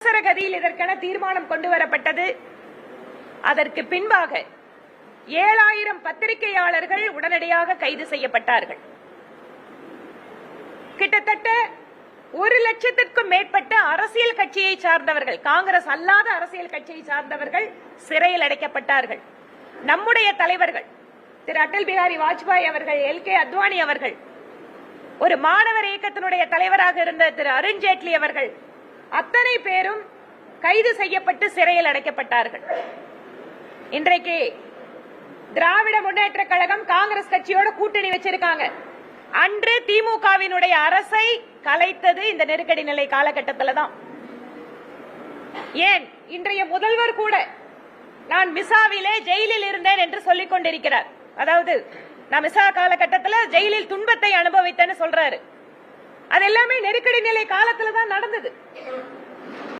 அவசர கதியில் இதற்கென தீர்மானம் கொண்டு வரப்பட்டது அதற்கு பின்பாக ஏழாயிரம் பத்திரிகையாளர்கள் உடனடியாக கைது செய்யப்பட்டார்கள். கிட்டத்தட்ட ஒரு லட்சத்திற்கும் மேற்பட்ட அரசியல் கட்சியை சார்ந்தவர்கள் காங்கிரஸ் அல்லாத அரசியல் கட்சியை சார்ந்தவர்கள் சிறையில் அடைக்கப்பட்டார்கள். நம்முடைய தலைவர்கள் திரு அடல் பிஹாரி வாஜ்பாய் அவர்கள் எல் கே அத்வானி அவர்கள் ஒரு மாணவர் இயக்கத்தினுடைய தலைவராக இருந்த திரு அருண்ஜேட்லி அவர்கள் அத்தனை பேரும் கைது செய்யப்பட்டு சிறையில் அடைக்கப்பட்டார்கள். இன்றைக்கு திராவிட முன்னேற்ற கழகம் காங்கிரஸ் கட்சியோட கூட்டணி வச்சிருக்காங்க. அன்று திமுகவினுடைய அரசை கலைத்தது இந்த நெருக்கடி நிலை காலகட்டத்தில் தான். ஏன்? இன்றைய முதல்வர் கூட நான் மிசாவிலே ஜெயிலில் இருந்தேன் என்று சொல்லிக் கொண்டிருக்கிறார். அதாவது நான் மிசா காலகட்டத்தில் ஜெயிலில் துன்பத்தை அனுபவித்தேன்னு சொல்றாரு. அது எல்லாமே நெருக்கடி நிலை காலத்துல தான் நடந்தது.